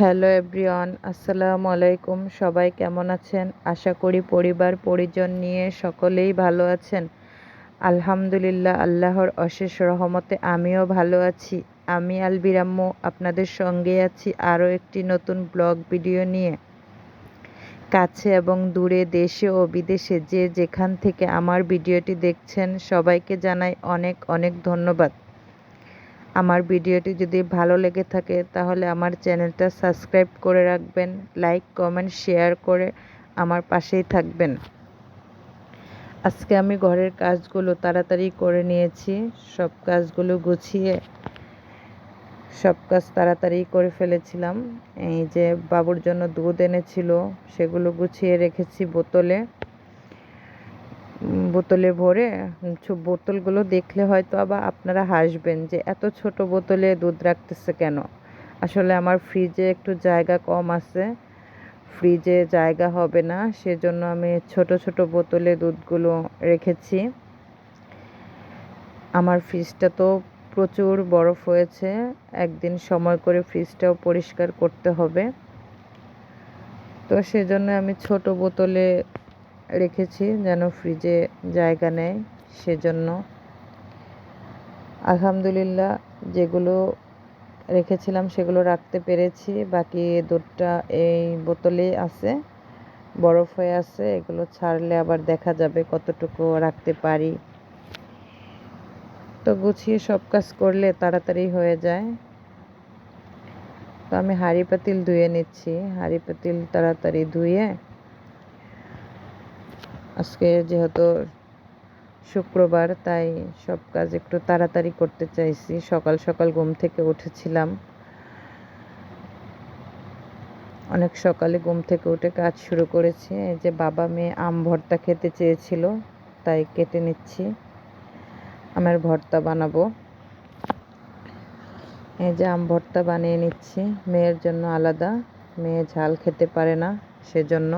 Hello everyone, আসসালামু আলাইকুম। সবাই কেমন আছেন? আশা করি পরিবার, পরিজন নিয়ে সকলেই ভালো আছেন। আলহামদুলিল্লাহ, আল্লাহর অশেষ রহমতে আমিও ভালো আছি। আমি আলবিরাম্মু, আপনাদের সঙ্গে আছি আরও একটি নতুন ব্লগ ভিডিও নিয়ে। কাছে এবং দূরে দেশে ও বিদেশে যে যেখান থেকে আমার ভিডিওটি দেখছেন, সবাইকে জানাই অনেক অনেক ধন্যবাদ। আমার ভিডিওটি যদি ভালো লেগে থাকে তাহলে আমার চ্যানেলটা সাবস্ক্রাইব করে রাখবেন, লাইক, কমেন্ট, শেয়ার করে আমার পাশেই থাকবেন। আজকে আমি ঘরের কাজগুলো তাড়াতাড়ি করে নিয়েছি, সব কাজগুলো গুছিয়ে সব কাজ তাড়াতাড়ি করে ফেলেছিলাম। এই যে বাবুর জন্য দুধ এনেছিল, সেগুলো গুছিয়ে রেখেছি বোতলে। বোতলে ভরে বোতলগুলো দেখলে হয়তো আবার আপনারা হাসবেন যে এত ছোট বোতলে দুধ রাখতেছে কেন? আসলে আমার ফ্রিজে একটু জায়গা কম আছে। ফ্রিজে জায়গা হবে না, সেজন্য আমি ছোট ছোট বোতলে দুধগুলো রেখেছি। আমার ফ্রিজটা তো প্রচুর বরফ হয়েছে, একদিন সময় করে ফ্রিজটাও পরিষ্কার করতে হবে। তো সেজন্য আমি ছোট বোতলে রেখেছি যেন ফ্রিজে জায়গা নেয় সেজন্য। আলহামদুলিল্লাহ, যেগুলো রেখেছিলাম সেগুলো রাখতে পেরেছি। বাকি দুধটা এই বোতলে আছে, বরফ হয়ে আছে, এগুলো ছাড়লে আবার দেখা যাবে কতটুকু রাখতে পারি। তো গুছিয়ে সব কাজ করলে তাড়াতাড়ি হয়ে যায়। তো আমি হাঁড়ি পাতিল ধুয়ে নিচ্ছি, হাঁড়ি পাতিল তাড়াতাড়ি ধুয়ে আজকে যেহেতু শুক্রবার, তাই সব কাজ একটু তাড়াতাড়ি করতে চাইছি। সকাল সকাল ঘুম থেকে উঠেছিলাম। অনেক সকালে ঘুম থেকে উঠে কাজ শুরু করেছি। এই যে বাবা মেয়ে আম ভর্তা খেতে চেয়েছিল, তাই কেটে নিচ্ছি। আমের ভর্তা বানাবো। এই যে আম ভর্তা বানিয়ে নিচ্ছি। মেয়ের জন্য আলাদা। মেয়ে ঝাল খেতে পারে না, সেজন্য।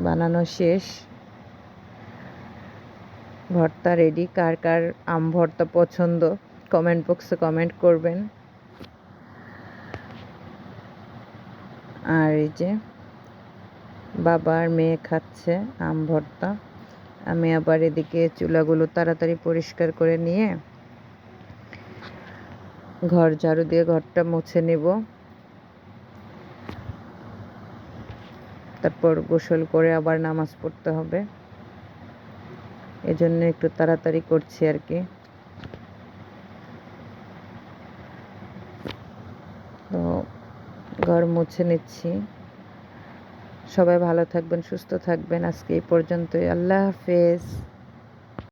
বানানো শেষ। ভর্তা রেডি কার কার আম ভর্তা পছন্দ? কমেন্ট বক্সে কমেন্ট করবেন। আর এই যে বাবার মেয়ে খাচ্ছে আম ভর্তা। আমি আবার এদিকে চুলাগুলো তাড়াতাড়ি পরিষ্কার করে নিয়ে ঘর ঝাড়ু দিয়ে ঘরটা মুছে নেব। তারপর গোসল করে আবার নামাজ পড়তে হবে। এজন্য একটু তাড়াতাড়ি করছি আর কি। তো ঘর মুছে নিচ্ছি। সবাই ভালো থাকবেন, সুস্থ থাকবেন। আজকে এই পর্যন্তই। আল্লাহ হাফেজ।